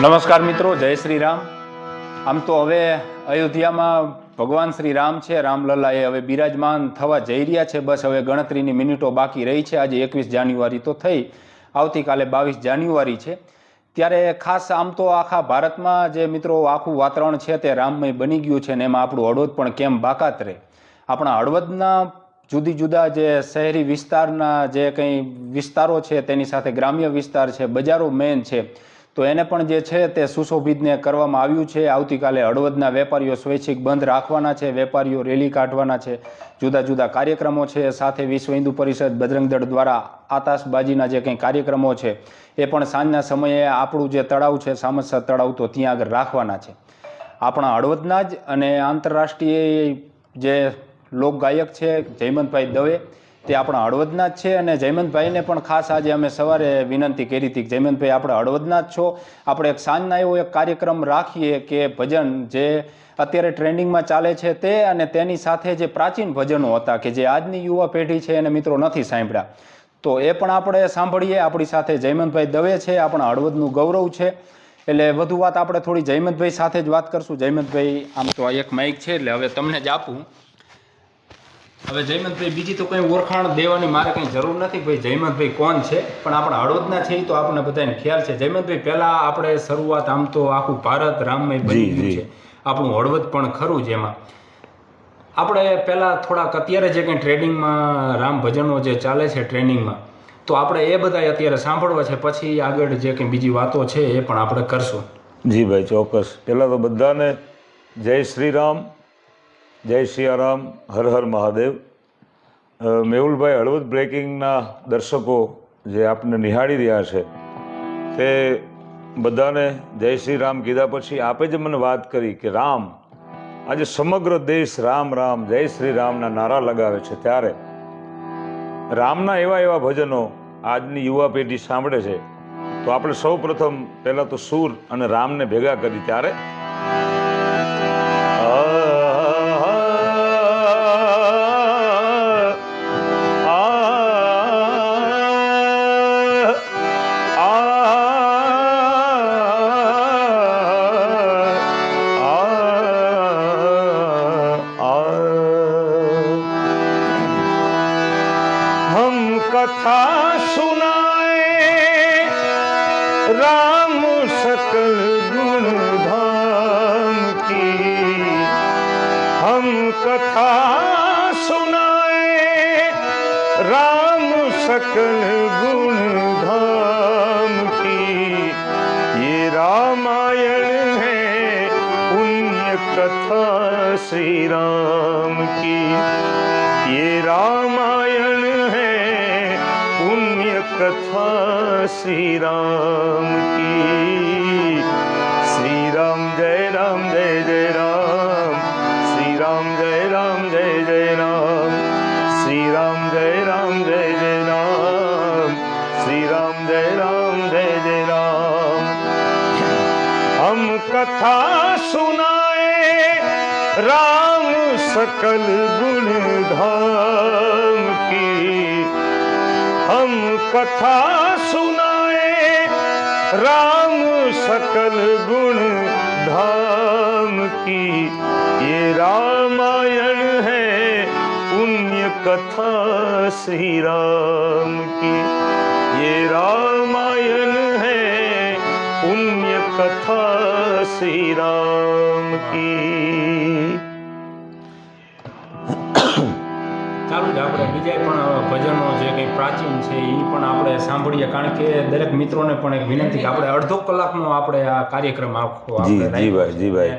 નમસ્કાર મિત્રો, જય શ્રી રામ આમ તો હવે અયોધ્યામાં ભગવાન શ્રી રામ છે રામલલ્લા એ હવે બિરાજમાન થવા જઈ રહ્યા છે, બસ હવે ગણતરીની મિનિટો બાકી રહી છે. આજે એકવીસ જાન્યુઆરી તો થઈ, આવતીકાલે બાવીસ જાન્યુઆરી છે. ત્યારે ખાસ આમ તો આખા ભારતમાં જે મિત્રો આખું વાતાવરણ છે તે રામમય બની ગયું છે ને એમાં આપણું હળવદ પણ કેમ બાકાત રહે? આપણા હળવદના જુદી જુદા જે શહેરી વિસ્તારના જે કંઈ વિસ્તારો છે, તેની સાથે ગ્રામ્ય વિસ્તાર છે, બજારો મેન છે તો એને પણ જે છે તે સુશોભિતને કરવામાં આવ્યું છે. આવતીકાલે હળવદના વેપારીઓ સ્વૈચ્છિક બંધ રાખવાના છે. વેપારીઓ રેલી કાઢવાના છે. જુદા જુદા કાર્યક્રમો છે. સાથે વિશ્વ હિન્દુ પરિષદ બજરંગ દળ દ્વારા આતાશબાજીના જે કંઈ કાર્યક્રમો છે, એ પણ સાંજના સમયે આપણું જે તળાવ છે સામસર તળાવ, તો ત્યાં આગળ રાખવાના છે. આપણા હળવદના જ અને આંતરરાષ્ટ્રીય જે લોકગાયક છે, જયમંતભાઈ દવે તે આપણા હળવદના જ છે અને જયમંતભાઈને પણ ખાસ આજે અમે સવારે વિનંતી કરી હતી કે જયમંતભાઈ, આપણે હળવદના જ છો. આપણે એક સાંજના એવો એક કાર્યક્રમ રાખીએ કે ભજન જે અત્યારે ટ્રેન્ડિંગમાં ચાલે છે તે અને તેની સાથે જે પ્રાચીન ભજનો હતા કે જે આજની યુવા પેઢી છે એને મિત્રો નથી સાંભળ્યા. તો એ પણ આપણે સાંભળીએ. આપણી સાથે જયમંતભાઈ દવે છે, આપણા હળવદનું ગૌરવ છે. એટલે વધુ વાત આપણે થોડી જયમંતભાઈ સાથે જ વાત કરશું. જયમંતભાઈ, આમ તો આ એક માઇક છે, એટલે હવે તમને જ આપું. હવે જયમંતભાઈ બીજી તો કંઈ ઓળખાણ દેવાની મારે કંઈ જરૂર નથી. ભાઈ જયમંતભાઈ કોણ છે? પણ આપણા હળવદના છે એ તો આપણને બધાને ખ્યાલ છે. જયમંતભાઈ પહેલાં આપણે શરૂઆત આમ તો આખું ભારત રામમય બની ગયું છે. આપણું હળવદ પણ ખરું જ એમાં. આપણે પહેલાં થોડાક અત્યારે જે કંઈ ટ્રેડિંગમાં રામ ભજનો જે ચાલે છે ટ્રેનિંગમાં તો આપણે એ બધા અત્યારે સાંભળવા છે. પછી આગળ જે કંઈ બીજી વાતો છે એ પણ આપણે કરશું. જી ભાઈ ચોક્કસ. પહેલાં તો બધાને જય શ્રી રામ. જય સિયારામ, હર હર મહાદેવ. મેહુલભાઈ હળવદ બ્રેકિંગના દર્શકો જે આપને નિહાળી રહ્યા છે, તે બધાને જય શ્રી રામ કીધા પછી આપે જ મને વાત કરી કે રામ, આજે સમગ્ર દેશ રામ રામ, જય શ્રી રામના નારા લગાવે છે ત્યારે. રામના એવા એવા ભજનો આજની યુવા પેઢી સાંભળે છે. તો આપણે સૌ પ્રથમ પહેલાં તો સૂર અને રામને ભેગા કરી ત્યારે कथा सुनाए। राम सकल गुण धाम की। हम कथा सुनाए। राम सकल गुण धाम की। ये रामायण है पुण्य कथा श्री राम की। ये रामायण पुण्य कथा श्री राम की श्री राम जय राम जय जय राम श्री राम जय राम जय जय राम श्री राम जय राम जय जय राम श्री राम जय राम जय जय राम हम कथा सुनाए राम सकल गुण धाम की हम कथा सुनाए, राम सकल गुण धाम की। ये रामायण है पुण्य कथा श्री राम की। ये रामायण है पुण्य कथा श्री राम की। ચાલુ જ આપણે બીજા પણ ભજનો જે કંઈ પ્રાચીન છે એ પણ આપણે સાંભળીએ. કારણ કે દરેક મિત્રોને પણ એક વિનંતી કે આપણે અડધો કલાકનો આપણે આ કાર્યક્રમ આખો આપણે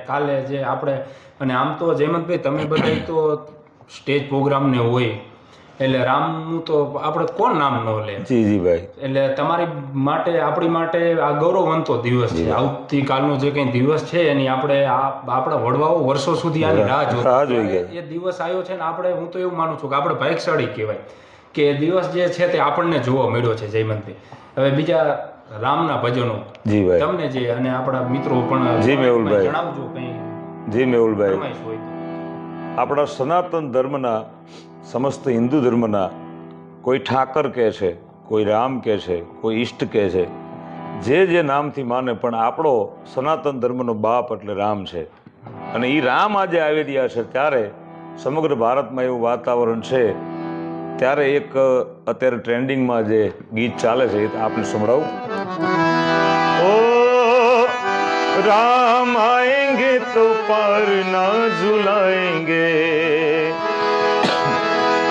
કાલે જે આપણે અને આમ તો જયમંતભાઈ તમે બધા તો સ્ટેજ પ્રોગ્રામ ને હોય એટલે રામનું તો આપણે કોણ નામ ન લે? જી જી ભાઈ. એટલે તમારી માટે આપણી માટે આ ગૌરવવંતો દિવસ છે. આવતીકાલનો જે કંઈ દિવસ છે એની આપણે આ આપણા વડવાઓ વર્ષો સુધી આની રાહ જોઈ. એ દિવસ આવ્યો છે ને આપણે હું તો એવું માનું છું કે આપણે ભાગ્યશાળી કહેવાય કે દિવસ જે છે તે આપણને જોવા મળ્યો છે જયમંતભાઈ હવે બીજા રામના ભજનો. જી ભાઈ. તમને જે અને આપણા મિત્રો પણ જી, મેહુલભાઈ. જણાવજો કંઈ. જી મેહુલભાઈ. આપણા સનાતન ધર્મના, સમસ્ત હિન્દુ ધર્મના કોઈ ઠાકર કહે છે, કોઈ રામ કહે છે, કોઈ ઈષ્ટ કહે છે, જે જે નામથી માને, પણ આપણો સનાતન ધર્મનો બાપ એટલે રામ છે. અને એ રામ આજે આવી રહ્યા છે ત્યારે સમગ્ર ભારતમાં એવું વાતાવરણ છે. ત્યારે એક, અત્યારે ટ્રેન્ડિંગમાં જે ગીત ચાલે છે, એ આપણે સંભળાવું. રામ तो पार ना झुलाएँगे।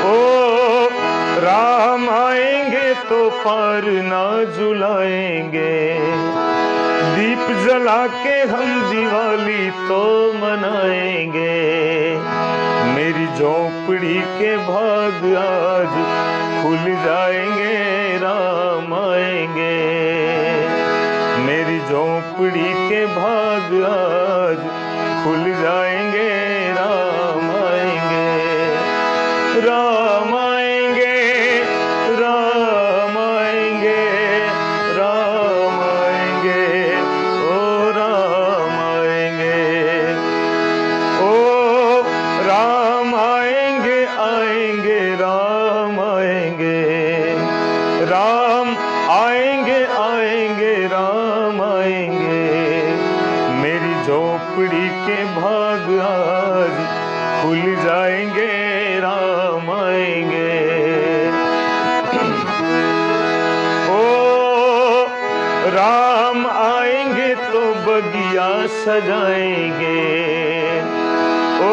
ओ, राम आएँगे तो पार ना झुलाएँगे। दीप जला के हम दिवाली तो मनाएँगे। मेरी झोपड़ी के भाग आज खुल जाएँगे, राम आएँगे। मेरी झोपड़ी के भाग आज खुल जाएंगे सजाएँगे। ओ,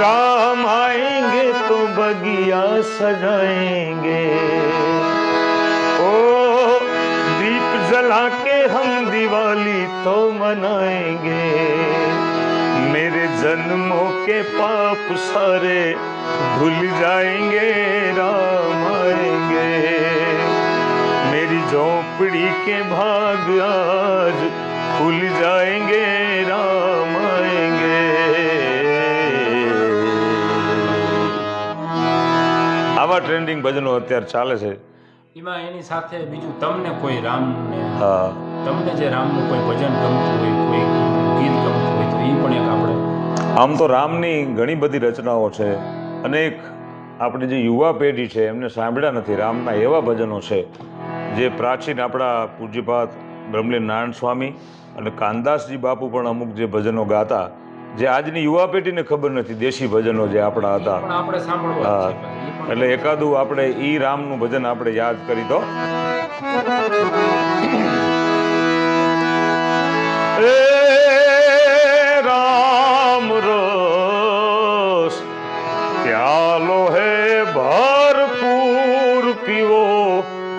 राम आएँगे तो बगिया सजाएँगे। ओ, दीप जला के हम दिवाली तो मनाएँगे। मेरे जन्मों के पाप सारे भूल जाएँगे, राम आएँगे। मेरी झोपड़ी के भाग आज खुल जाएंगे राम आएंगे આવા ટ્રેન્ડિંગ ભજનો અત્યારે ચાલે છે એમાં એની સાથે બીજું તમને કોઈ રામને હા તમને જે રામનું કોઈ ભજન ગમતું હોય કોઈ ગીત ગમતું હોય તો એ પણ એક આપણે આમ તો રામની ઘણી બધી રચનાઓ છે અનેક આપણી જે યુવા પેઢી છે એમને સાંભળ્યા નથી રામના એવા ભજનો છે જે પ્રાચીન આપણા પૂજ્યપાત બ્રહ્મલીન નારાયણ સ્વામી અને કાનદાસજી બાપુ પણ અમુક જે ભજનો ગાતા જે આજની યુવા પેઢીને ખબર નથી દેશી ભજનો જે આપણા હતા. હા એટલે એકાદું આપણે ઈ રામનું ભજન આપણે યાદ કરી દો. રામ રસ પ્યાલો હે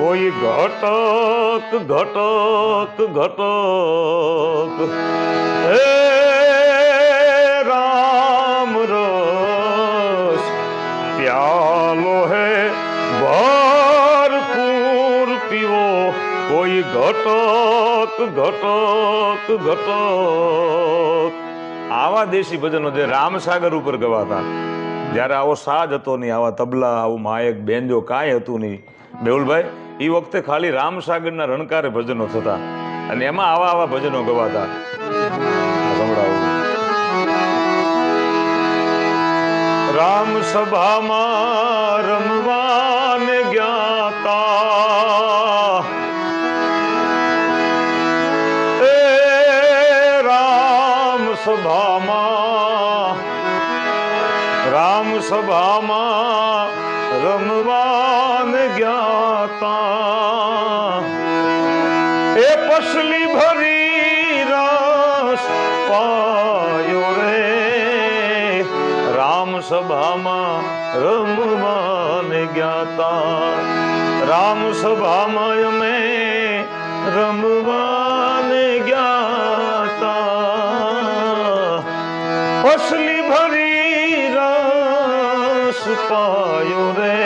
કોઈ ઘટક ઘટક ઘટક. હે રામ રસ, પ્યાલો હે ભરપૂર પીવો. કોઈ ઘટક ઘટક ઘટક. આવા દેશી ભજનો જે રામસાગર ઉપર ગવાતા. જ્યારે આવો સાજ હતો નહીં, આવા તબલા, આવું માયક બેન્જો કાંઈ હતું નહીં. મેહુલભાઈ એ વખતે ખાલી રામસાગરના રણકારે ભજનો થતા અને એમાં આવા આવા ભજનો ગવાતા. રામ સભામાં રમવાને જ્ઞાતા એ રામ સભામાં રામ સભામાં રમવાને જ્ઞાતા. એ પસલી ભરી રસ પાયો રે. રામ સભામાં રમવાન જ્ઞાતા. રામ સભામાં અમે રમવાન જ્ઞાતા. પસલી રસ પાયો રે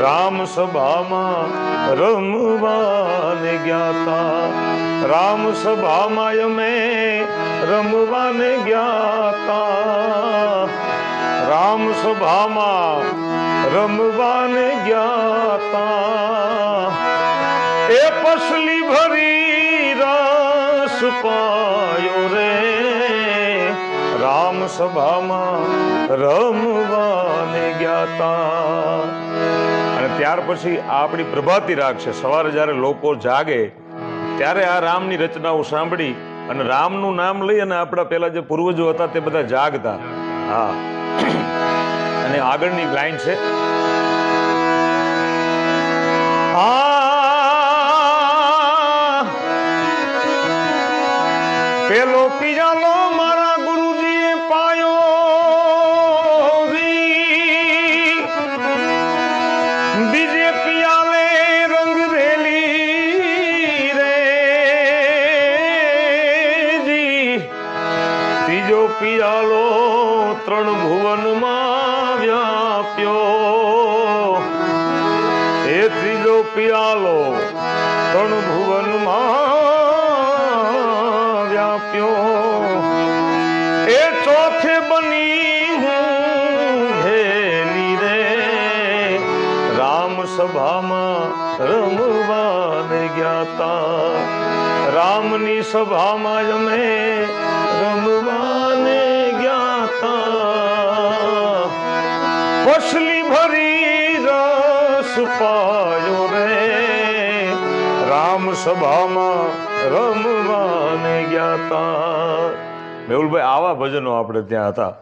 રામ સભામાં રમવાને જ્ઞાતા રામ સભામાં અમે રમવાને જ્ઞાતા રામ સભામાં રમવાને જ્ઞાતા એ પસલી ભરી રાસ પાયો રે રામ સભામાં રમવાને હતા અને ત્યાર પછી આપણી પ્રભાતી રાગ સવારે જ્યારે લોકો જાગે, ત્યારે આ રામની રચનાઓ સાંભળી અને રામનું નામ લઈ અને આપણા પેલા જે પૂર્વજો હતા તે બધા જાગતા. હા. અને આગળની લાઈન છે. પેલો પિયાલો પિયાલો ત્રણ ભુવનમાં વ્યાપ્યો. એ ત્રીજો પિયાલો ત્રણ ભુવનમાં વ્યાપ્યો. એ ચોથે બની હું ઘેલી રે. રામ સભામાં રમવાને તા. રામની સભામાં અમે પસલી ભરી રસ પાયો રે. રામ સભામાં રમવાને જ્ઞાતા મેહુલભાઈ, આવા ભજનો આપણે ત્યાં હતા.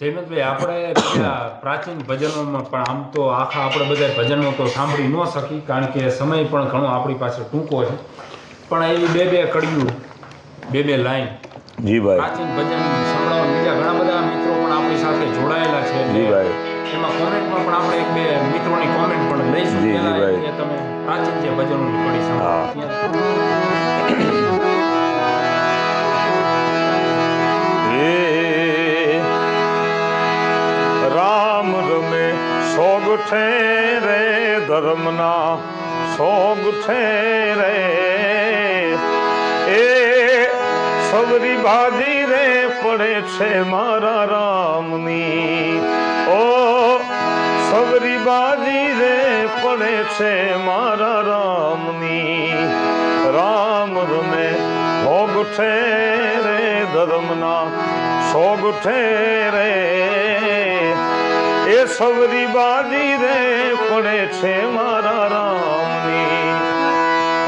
જયનતભાઈ આપણે પ્રાચીન ભજનોમાં પણ આમ તો આખા આપણે બધા ભજનો તો સાંભળી ન શકી, કારણ કે સમય પણ ઘણો આપણી પાસે ટૂંકો છે. પણ એવી બે બે કડિયું, બે બે લાઈન જી ભાઈ. પ્રાચીન ભજન સંભળાવવા બીજા ઘણા બધા મિત્રો પણ આપણી સાથે જોડાયેલા છે જી ભાઈ. એમાં કોમેન્ટમાં પણ આપણે એક બે મિત્રોની કોમેન્ટ પણ લઈશું. જી, જી, ભાઈ. એ તમે પ્રાચીન જે ભજનો પડી હે. રામ રમે સોગઠે રે ધર્મના સોગ રે એ સબરી બાજી રે પડે છે મારા રામની. ઓ, સબરી બાજી રે પડે છે મારા રામની. રામ રમે, ભોગ રે ધર્મના, સોગ રે એ સબરી બાજી રે પડે છે મારા રામની.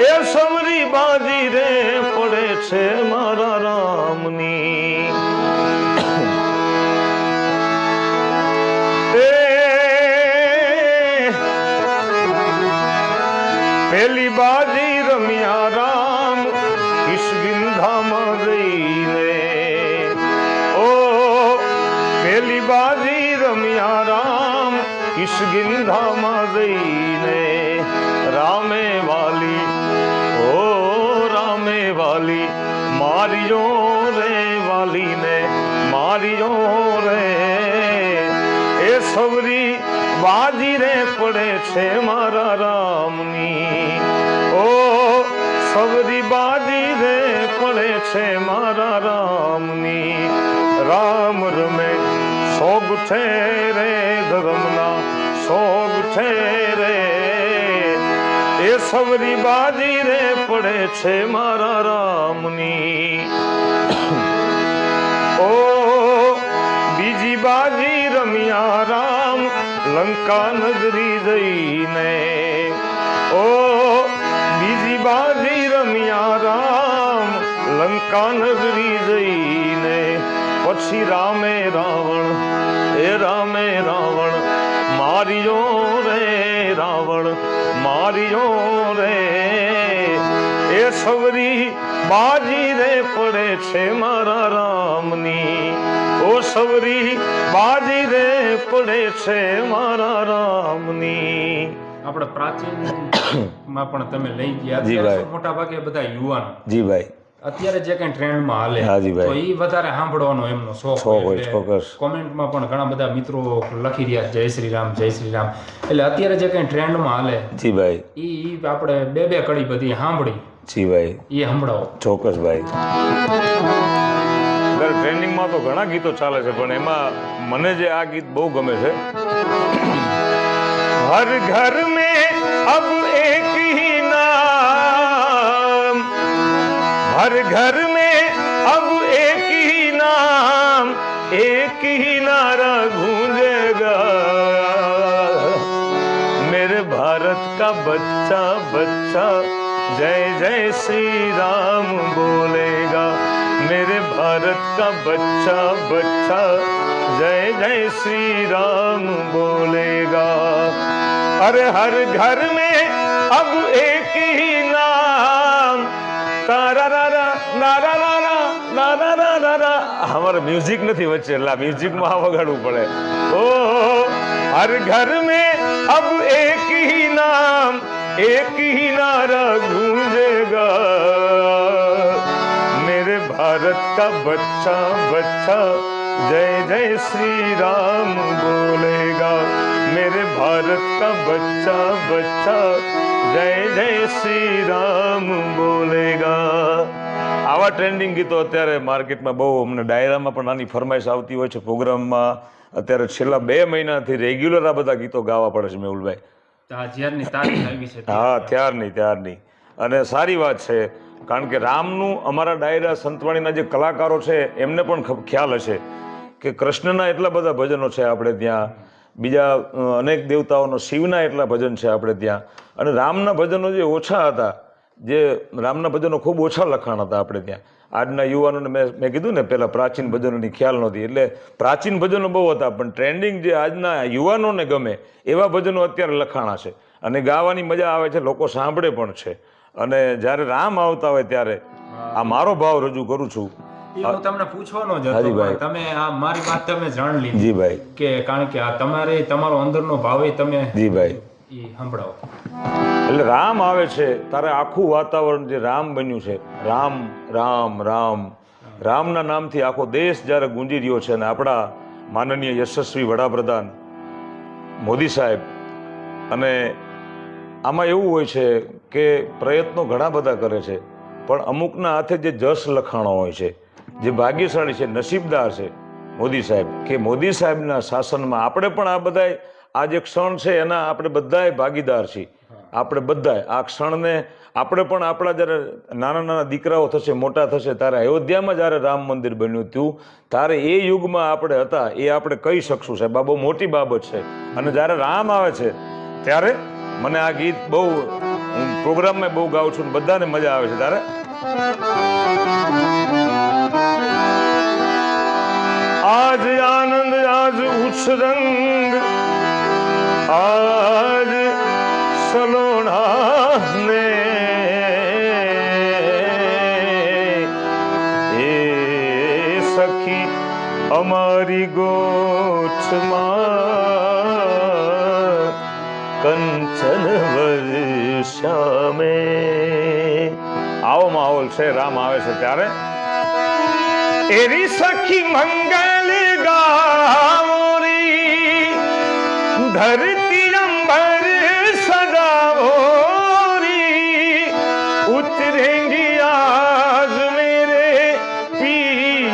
એ સવરી બાજી રે પડે છે મારા રામની પેલી બાજી રમ્યા રામ કિશગિંધામાં જઈને ઓ પેલી બાજી રમ્યા રામ કિશગિંધામાં જઈને વાલી મારિયો રે વાલીને મારિયો રે. એ સવરી બાજી રે પડે છે મારા રામની. ઓ સવરી બાજી રે પડે છે મારા રામની. રામ રમે, સોગ છે રે ધર્મના, સોગ છે રે એ સવરી બાજી રે પડે છે મારા રામની. ઓ, બીજી બાજી રમ્યા રામ લંકા નગરી જઈને. ઓ, બીજી બાજી રમ્યા રામ લંકા નગરી જઈને. પછી રામે રાવણ, એ રામે રાવણ માર્યો રે રાવણ મારિયો રે એ સવરી બાજી રે પડે છે મારા રામની. ઓ સવરી બાજી રે પડે છે મારા રામની. આપણે પ્રાચીનમાં પણ તમે લઈ ગયા મોટા ભાગે બધા યુવાન. જી ભાઈ. અત્યારે જે કઈ ટ્રેન્ડમાં હાલે હાજીભાઈ તો ઈ વધારે સાંભળવાનો એમનો શોખ હોય ચોક્કસ કોમેન્ટમાં પણ ઘણા બધા મિત્રો લખી રહ્યા જય શ્રી રામ જય શ્રી રામ. એટલે અત્યારે જે કઈ ટ્રેન્ડમાં હાલે જી ભાઈ. ઈ આપણે બે બે કડી બધી સાંભળી. જી ભાઈ. એ સાંભળાવો. ચોક્કસ ભાઈ. અત્યારે ટ્રેન્ડિંગમાં તો ઘણા ગીતો ચાલે છે પણ એમાં મને જે આ ગીત બહુ ગમે છે. હર ઘર મેં અબ એક હી हर घर में अब एक ही नाम, एक ही नारा गूंजेगा। मेरे भारत का बच्चा बच्चा, जय जय श्री राम बोलेगा। मेरे भारत का बच्चा बच्चा, जय जय श्री राम बोलेगा। अरे हर घर में अब एक ही नाम हमारे म्यूज़िक नहीं वच्चे ला, म्यूज़िक में पड़े। ओ हर घर में अब एक ही नाम, एक ही नारा गूंजेगा। मेरे भारत का बच्चा बच्चा जय जय श्री राम बोलेगा। मेरे भारत का बच्चा बच्चा जय जय શ્રી રામ બોલેગા આવા ટ્રેન્ડિંગ ગીતો અત્યારે માર્કેટમાં બહુ અમને ડાયરામાં પણ આની ફરમાઈશ આવતી હોય છે પ્રોગ્રામમાં અત્યારે છેલ્લા બે મહિનાથી રેગ્યુલર આ બધા ગીતો ગાવા પડે છે મેહુલભાઈ તો આ જ્યારની તારીખ આવી છે હા ત્યારની ત્યારની અને સારી વાત છે કારણ કે રામનું અમારા ડાયરા સંતવાણીના જે કલાકારો છે એમને પણ ખ- ખ્યાલ હશે કે કૃષ્ણના એટલા બધા ભજનો છે આપણે ત્યાં બીજા અનેક દેવતાઓનો શિવના એટલા ભજન છે આપણે ત્યાં. અને રામના ભજનો જે ઓછા હતા, જે રામના ભજનો ખૂબ ઓછા લખાણ હતા આપણે ત્યાં. આજના યુવાનોને મેં મેં કીધું ને પહેલાં પ્રાચીન ભજનોની ખ્યાલ નહોતી. એટલે પ્રાચીન ભજનો બહુ હતા, પણ ટ્રેન્ડિંગ જે આજના યુવાનોને ગમે, એવા ભજનો અત્યારે લખાણા છે. અને ગાવાની મજા આવે છે, લોકો સાંભળે પણ છે. અને જ્યારે રામ આવતા હોય ત્યારે, આ મારો ભાવ રજૂ કરું છું હું તમને પૂછવાનો જ હતો ભાઈ. તમે આ મારી વાત તમે જાણ લીધી. જી ભાઈ. કે કારણ કે આ તમારે તમારો અંદરનો ભાવ એ તમે જી ભાઈ. સંભળાવો. એટલે રામ આવે છે તારે આખું વાતાવરણ જે રામ બન્યું છે રામ રામ રામ. રામના નામથી આખો દેશ જ્યારે ગુંજી રહ્યો છે અને આપણા માનનીય યશસ્વી વડાપ્રધાન મોદી સાહેબ અને આમાં એવું હોય છે કે પ્રયત્નો ઘણા બધા કરે છે પણ અમુકના હાથે જે જશ લખાણો હોય છે જે ભાગ્યશાળી છે, નસીબદાર છે મોદી સાહેબ. કે મોદી સાહેબના શાસનમાં આપણે પણ આ બધાય, આ જે ક્ષણ છે એના આપણે બધાય ભાગીદાર છીએ. આપણે બધાય. આ ક્ષણને આપણે પણ આપણા જ્યારે નાના નાના દીકરાઓ થશે, મોટા થશે, ત્યારે અયોધ્યામાં જ્યારે રામ મંદિર બન્યું હતું, ત્યારે એ યુગમાં આપણે હતા, એ આપણે કહી શકશું. સાહેબ, આ બહુ મોટી બાબત છે. અને જ્યારે રામ આવે છે, ત્યારે મને આ ગીત બહુ, હું પ્રોગ્રામમાં બહુ ગાઉં છું બધાને મજા આવે છે. ત્યારે આજ આનંદ, આજ ઉછરંગ આજ સલોણા ને એ સખી અમારી ગોઠમાં કંચન વર્ષામે આવો માહોલ છે, રામ આવે છે ત્યારે. એરી સખી મંગલ ગાવોરી ધરતી અંબર સજાવોરી ઉતરેંગી આજ મેરે પી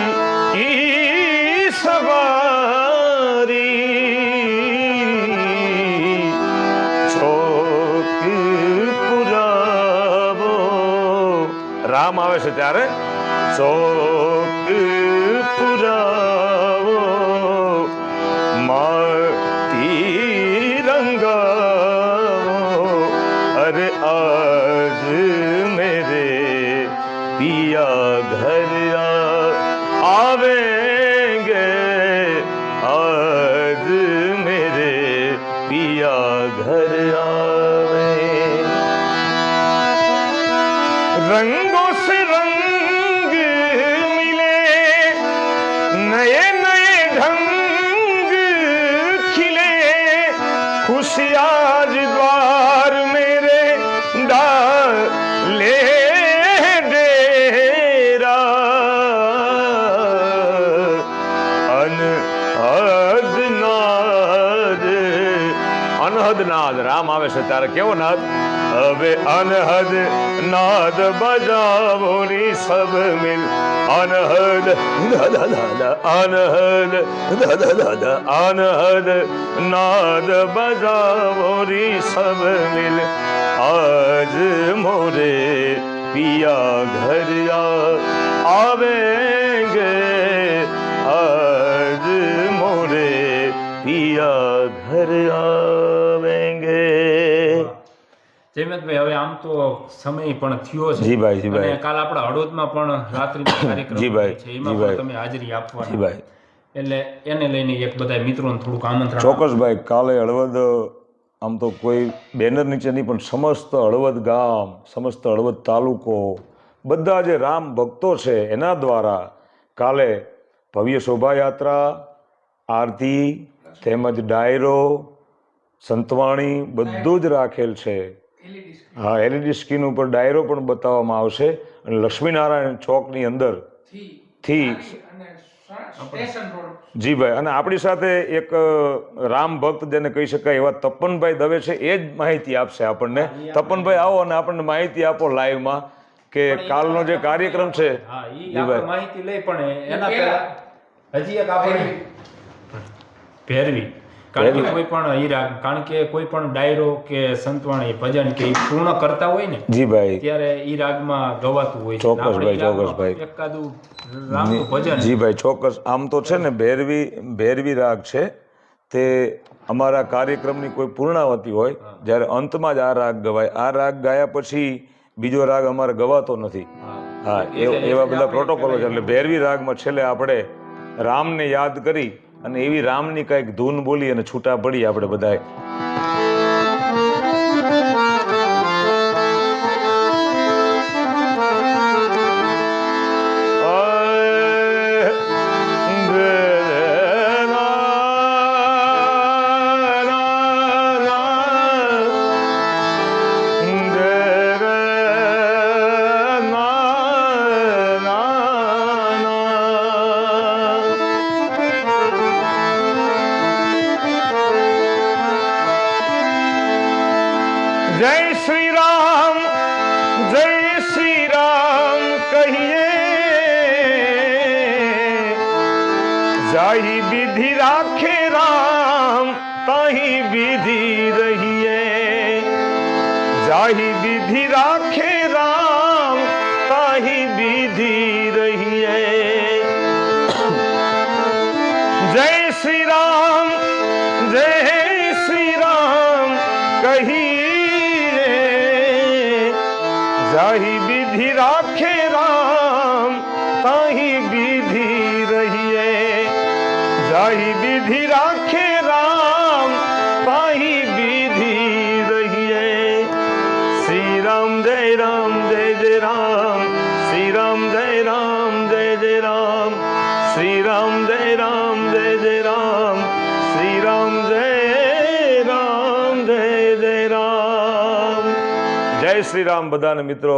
સવારી ચોક પુરાવો રામ આવે છે ત્યારે ચોક નાદ રામ આવે છે ત્યારે કેવો નાદ? હવે અનહદ નાદ બજાવો ની સબ મિલ. અનહદ અનહદ અનહદ નાદ બજાવો રી સબ મિલ. આજ મોરે પિયા ઘર આવે આવેંગે ભૈયા ઘર આવેંગે. જયમતભાઈ હવે આમ તો સમય પણ થયો છે. જી ભાઈ જી ભાઈ. કાલ આપણા હળોદમાં પણ રાત્રિ કાર્યક્રમ જી ભાઈ છે. એમાં પણ તમે હાજરી આપવાની. જી ભાઈ. એટલે એને લઈને એક બધા મિત્રોને થોડુંક આમંત્રણ ચોક્કસ ભાઈ કાલે હળવદ આમ તો કોઈ બેનર નીચે નહીં પણ સમસ્ત હળવદ ગામ સમસ્ત હળવદ તાલુકો બધા જે રામ ભક્તો છે એના દ્વારા કાલે ભવ્ય શોભાયાત્રા આરતી તેમજ ડાયરો સંતવાણી બધું જ રાખેલ છે. હા એલઈડી સ્ક્રીન ઉપર ડાયરો પણ બતાવવામાં આવશે અને લક્ષ્મીનારાયણ ચોકની અંદરથી જી ભાઈ અને આપણી સાથે એક રામ ભક્ત જેને કહી શકાય એવા તપનભાઈ દવે છે એ જ માહિતી આપશે આપણને. તપનભાઈ આવો અને આપણને માહિતી આપો લાઈવમાં કે કાલનો જે કાર્યક્રમ છે. માહિતી લઈ પણ એના પહેલા હજી એક આપણે ભેરવી. કારણ કે કોઈ પણ હીરા કારણ કે કોઈ પણ ડાયરો કે સંતવાણી ભજન કે પૂર્ણ કરતા હોય ને જી ભાઈ. ત્યારે ઈ રાગમાં ગવાતું હોય. ચોક્કસ ભાઈ, ચોક્કસ ભાઈ. એકાદું રામનું ભજન. જી ભાઈ ચોક્કસ. આમ તો છે ને ભેરવી ભેરવી રાગ છે. તે અમારા કાર્યક્રમની કોઈ પૂર્ણાવતી હોય જ્યારે અંતમાં જ આ રાગ ગવાય. આ રાગ ગાયા પછી બીજો રાગ અમારે ગવાતો નથી. હા. હા એવા બધા પ્રોટોકોલો છે. એટલે ભેરવી રાગમાં છેલ્લે આપણે રામને યાદ કરી અને એવી રામની કંઈક ધૂન બોલી અને છૂટા પડી આપણે બધાએ જય શ્રી રામ જય શ્રી રામ કહીએ જાહી વિધિ રાખે રામ તાહી વિધિ રહીએ જાહી વિધિ રાખે રામ તાહી વિધિ રહીએ જાહી વિધિ રાખે રામ તાહી વિધિ રહીએ જાહી વિધિ રાખે રામ તાહી વિધિ રહીએ શ્રી રામ જય રામ જય જય રામ શ્રી રામ જય રામ જય જય રામ શ્રી રામ જય રામ શ્રી રામ બધાને મિત્રો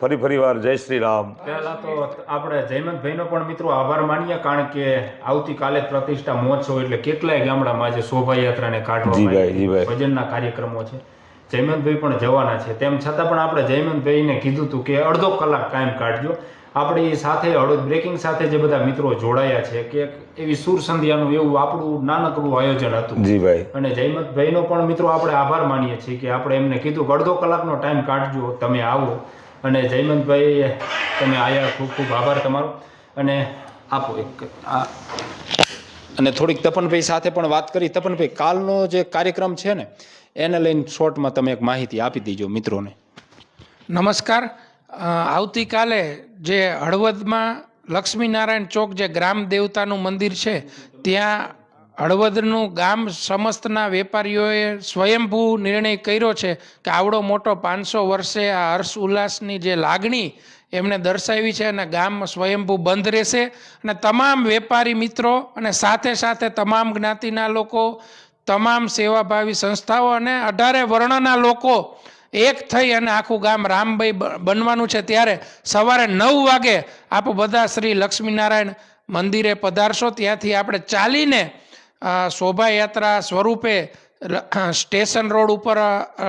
ફરી ફરી વાર જય શ્રી રામ પહેલા તો આપણે જયમંતભાઈનો પણ મિત્રો આભાર માનીએ કારણ કે આવતીકાલે પ્રતિષ્ઠા મહોત્સવ એટલે કેટલાય ગામડામાં આજે શોભાયાત્રાને ને કાઢવામાં ભજન ના ભજનના કાર્યક્રમો છે. જયમંતભાઈ પણ જવાના છે. તેમ છતાં પણ આપણે જયમંતભાઈને કીધું હતું કે અડધો કલાક કાયમ કાઢજો. આપણી સાથે હળવદ બ્રેકિંગ સાથે જે બધા મિત્રો જોડાયા છે કે એક એવી સુર સંધ્યાનું એવું આપણું નાનકડું આયોજન હતું. જી ભાઈ. અને જયમતભાઈનો પણ મિત્રો આપણે આભાર માનીએ છીએ કે આપણે એમને કીધું કે અડધો કલાકનો ટાઈમ કાઢજો તમે આવો. અને જયમંતભાઈ તમે આયા ખૂબ ખૂબ આભાર તમારો. અને આપો એક આ. અને થોડીક તપનભાઈ સાથે પણ વાત કરી. તપનભાઈ કાલનો જે કાર્યક્રમ છે ને એને લઈને શોર્ટમાં તમે એક માહિતી આપી દીજો મિત્રોને. નમસ્કાર. આવતીકાલે જે હળવદમાં લક્ષ્મીનારાયણ ચોક જે ગ્રામ દેવતાનું મંદિર છે, ત્યાં હળવદનું ગામ સમસ્તના વેપારીઓએ સ્વયંભૂ નિર્ણય કર્યો છે કે આવડો મોટો પાંચસો વર્ષે આ હર્ષ ઉલ્લાસની જે લાગણી એમણે દર્શાવી છે અને ગામ સ્વયંભૂ બંધ રહેશે. અને તમામ વેપારી મિત્રો અને સાથે સાથે તમામ જ્ઞાતિના લોકો, તમામ સેવાભાવી સંસ્થાઓ અને અઢારે વર્ણના લોકો એક થઈ અને આખું ગામ રામભાઈ બનવાનું છે ત્યારે સવારે નવ વાગે આપ બધા શ્રી લક્ષ્મીનારાયણ મંદિરે પધારશો. ત્યાંથી આપણે ચાલીને શોભાયાત્રા સ્વરૂપે સ્ટેશન રોડ ઉપર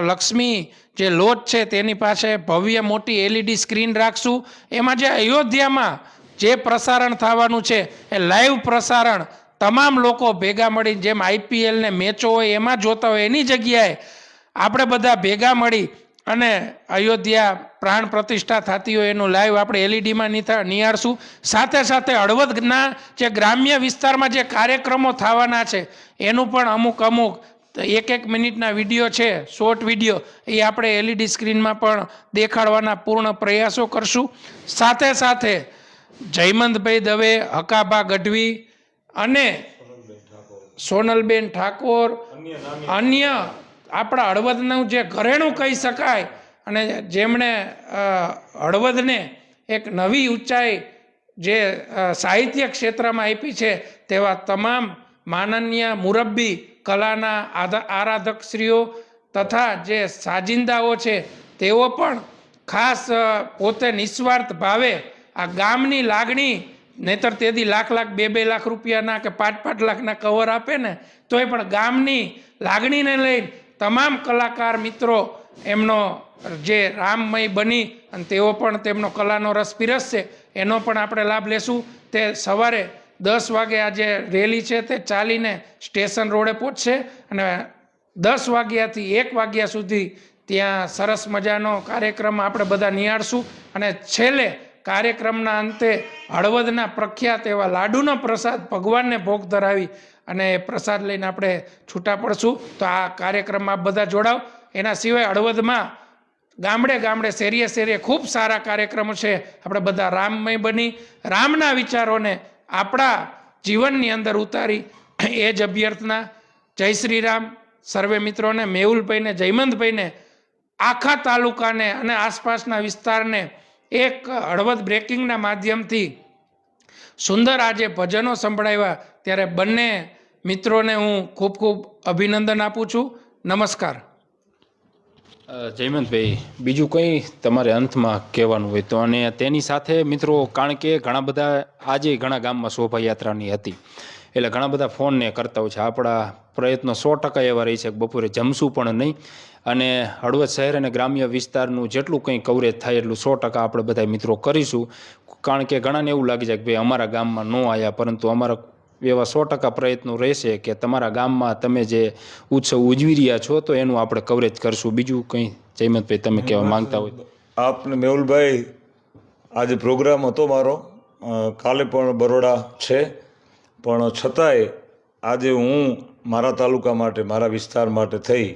લક્ષ્મી જે લોજ છે તેની પાસે ભવ્ય મોટી એલઈડી સ્ક્રીન રાખશું. એમાં જે અયોધ્યામાં જે પ્રસારણ થવાનું છે એ લાઈવ પ્રસારણ તમામ લોકો ભેગા મળી જેમ આઈપીએલને મેચો હોય એમાં જોતા હોય એની જગ્યાએ આપણે બધા ભેગા મળી અને અયોધ્યા પ્રાણ પ્રતિષ્ઠા થતી હોય એનું લાઈવ આપણે એલઈડીમાં નિહાળશું. સાથે સાથે હળવદના જે ગ્રામ્ય વિસ્તારમાં જે કાર્યક્રમો થવાના છે એનું પણ અમુક અમુક એક એક મિનિટના વીડિયો છે શોર્ટ વીડિયો એ આપણે એલઈડી સ્ક્રીનમાં પણ દેખાડવાના પૂર્ણ પ્રયાસો કરશું. સાથે સાથે જયમંતભાઈ દવે હકાભા ગઢવી અને સોનલબેન ઠાકોર અન્ય આપણા હળવદનું જે ઘરેણું કહી શકાય અને જેમણે હળવદને એક નવી ઊંચાઈ જે સાહિત્ય ક્ષેત્રમાં આપી છે તેવા તમામ માનનીય મુરબ્બી કલાના આરાધકશ્રીઓ તથા જે સાજિંદાઓ છે તેઓ પણ ખાસ પોતે નિસ્વાર્થ ભાવે આ ગામની લાગણી, નહીતર તેથી લાખ લાખ બે બે લાખ રૂપિયાના કે પાંચ પાંચ લાખના કવર આપે ને, તોય પણ ગામની લાગણીને લઈને તમામ કલાકાર મિત્રો એમનો જે રામમય બની અને તેઓ પણ તેમનો કલાનો રસ પીરસશે, એનો પણ આપણે લાભ લેશું. તે સવારે દસ વાગે આજે રેલી છે તે ચાલીને સ્ટેશન રોડે પહોંચશે અને દસ વાગ્યાથી એક વાગ્યા સુધી ત્યાં સરસ મજાનો કાર્યક્રમ આપણે બધા નિહાળશું અને છેલ્લે કાર્યક્રમના અંતે હળવદના પ્રખ્યાત એવા લાડુનો પ્રસાદ ભગવાનને ભોગ ધરાવી અને પ્રસાદ લઈને આપણે છૂટા પડશું. તો આ કાર્યક્રમમાં બધા જોડાવ. એના સિવાય હળવદમાં ગામડે ગામડે, શેરીએ શેરીએ ખૂબ સારા કાર્યક્રમો છે. આપણે બધા રામમય બની, રામના વિચારોને આપણા જીવનની અંદર ઉતારી એ જ અભ્યર્થના. જય શ્રી રામ સર્વે મિત્રોને, મેહુલભાઈને, જયમંતભાઈને, આખા તાલુકાને અને આસપાસના વિસ્તારને એક હળવદ બ્રેકિંગના માધ્યમથી સુંદર આજે ભજનો સંભળાવ્યા. ત્યારે બંને મિત્રોને હું ખૂબ ખૂબ અભિનંદન આપું છું. નમસ્કાર. જયમંતભાઈ, બીજું કંઈ તમારે અંતમાં કહેવાનું હોય તો? અને તેની સાથે મિત્રો, કારણ કે ઘણા બધા આજે ઘણા ગામમાં શોભાયાત્રાની હતી. એટલે ઘણા બધા ફોનને કરતા હોય છે. આપણા પ્રયત્નો સો ટકા એવા રહી છે કે બપોરે જમશું પણ નહીં. અને હળવદ શહેર અને ગ્રામ્ય વિસ્તારનું જેટલું કંઈ કવરેજ થાય એટલું સો ટકા આપણે બધા મિત્રો કરીશું. કારણ કે ઘણાને એવું લાગી જાય કે ભાઈ અમારા ગામમાં ન આવ્યા પરંતુ અમારા એવા સો ટકા પ્રયત્નો રહેશે કે તમારા ગામમાં તમે જે ઉત્સવ ઉજવી રહ્યા છો તો એનું આપણે કવરેજ કરશું. બીજું કંઈ? જયમંતભાઈ તમે કહેવા માંગતા હોય. આપને મેહુલભાઈ આજે પ્રોગ્રામ હતો મારો. કાલે પણ બરોડા છે. પણ છતાંય આજે હું મારા તાલુકા માટે મારા વિસ્તાર માટે થઈ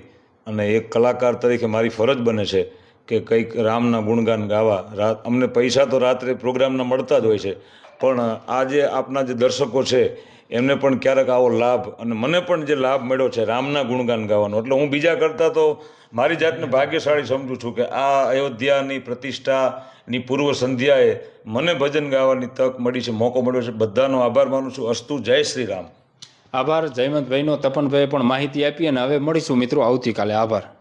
અને એક કલાકાર તરીકે મારી ફરજ બને છે કે કંઈક રામના ગુણગાન ગાવા. રાત અમને પૈસા તો રાત્રે પ્રોગ્રામના મળતા જ હોય છે. પણ આજે આપના જે દર્શકો છે, એમને પણ ક્યારેક આવો લાભ અને મને પણ જે લાભ મળ્યો છે રામના ગુણગાન ગાવાનો. એટલે હું બીજા કરતાં તો મારી જાતને ભાગ્યશાળી સમજું છું કે આ અયોધ્યાની પ્રતિષ્ઠાની પૂર્વ સંધ્યાએ મને ભજન ગાવાની તક મળી છે, મોકો મળ્યો છે. બધાનો આભાર માનું છું. અસ્તુ, જય શ્રી રામ. આભાર. જયમંતભાઈનો તપનભાઈએ પણ માહિતી આપી અને હવે મળીશું મિત્રો. આવતીકાલે. આભાર.